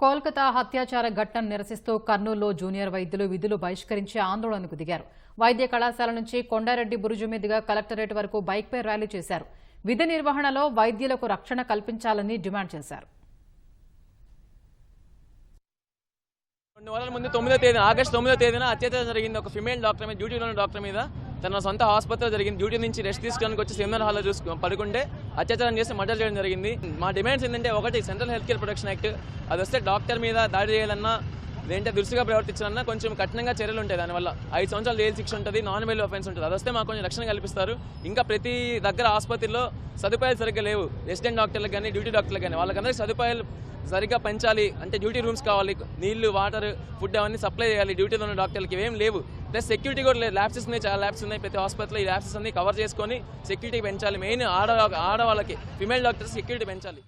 కోల్కతా హత్యాచార ఘటన నిరసిస్తూ కర్నూలులో జూనియర్ వైద్యులు విధులు బహిష్కరించి ఆందోళనకు దిగారు. వైద్య కళాశాల నుంచి కొండారెడ్డి బురుజు మీదుగా కలెక్టరేట్ వరకు బైక్పై ర్యాలీ చేశారు. విధి నిర్వహణలో వైద్యులకు రక్షణ కల్పించాలని డిమాండ్ చేశారు. రెండు వారాల ముందు తొమ్మిదో తేదీన ఆగస్టు తొమ్మిదో తేదీన అత్యాచారం జరిగింది. ఒక ఫిమేల్ డాక్టర్ మీద డ్యూటీలో ఉన్న డాక్టర్ మీద తన సొంత ఆసుపత్రిలో జరిగింది డ్యూటీ నుంచి రెస్ట్ తీసుకోవడానికి వచ్చి సెమినార్ హాల్లో చూసుకు పడుకుంటే అత్యాచారం చేసి మర్డర్ చేయడం జరిగింది. మా డిమాండ్స్ ఏంటంటే ఒకటి central health care protection act అది వస్తే డాక్టర్ మీద దాడి చేయాలన్నా లేదంటే దురుసుగా ప్రవర్తించాలన్నా కొంచెం కఠినంగా చర్యలు ఉంటాయి దానివల్ల. ఐదు సంవత్సరాలు జైలు శిక్ష ఉంటుంది నాన్ వెల్ అఫెన్స్ ఉంటుంది. అది వస్తే మాకు కొంచెం రక్షణ కల్పిస్తారు. ఇంకా ప్రతి దగ్గర ఆసుపత్రిలో సదుపాయాలు సరిగ్గా లేవు. రెసిడెంట్ డాక్టర్లకు కానీ డ్యూటీ డాక్టర్లకు కానీ వాళ్ళకందరికీ సదుపాయాలు సరిగ్గా పెంచాలి. అంటే డ్యూటీ రూమ్స్ కావాలి నీళ్ళు వాటర్ ఫుడ్ అవన్నీ సప్లై చేయాలి. డ్యూటీలో ఉన్న డాక్టర్లకి ఏం లేవు. ప్లస్ సెక్యూరిటీ కూడా లేదు. ల్యాబ్సెస్ ఉన్నాయి చాలా ల్యాబ్స్ ఉన్నాయి. ప్రతి హాస్పిటల్లో ఈ ల్యాబ్సెస్ అన్ని కవర్ చేసుకొని సెక్యూరిటీ పెంచాలి. మెయిన్ ఆడ ఆడవాళ్ళకి ఫిమేల్ డాక్టర్స్ సెక్యూరిటీ పెంచాలి.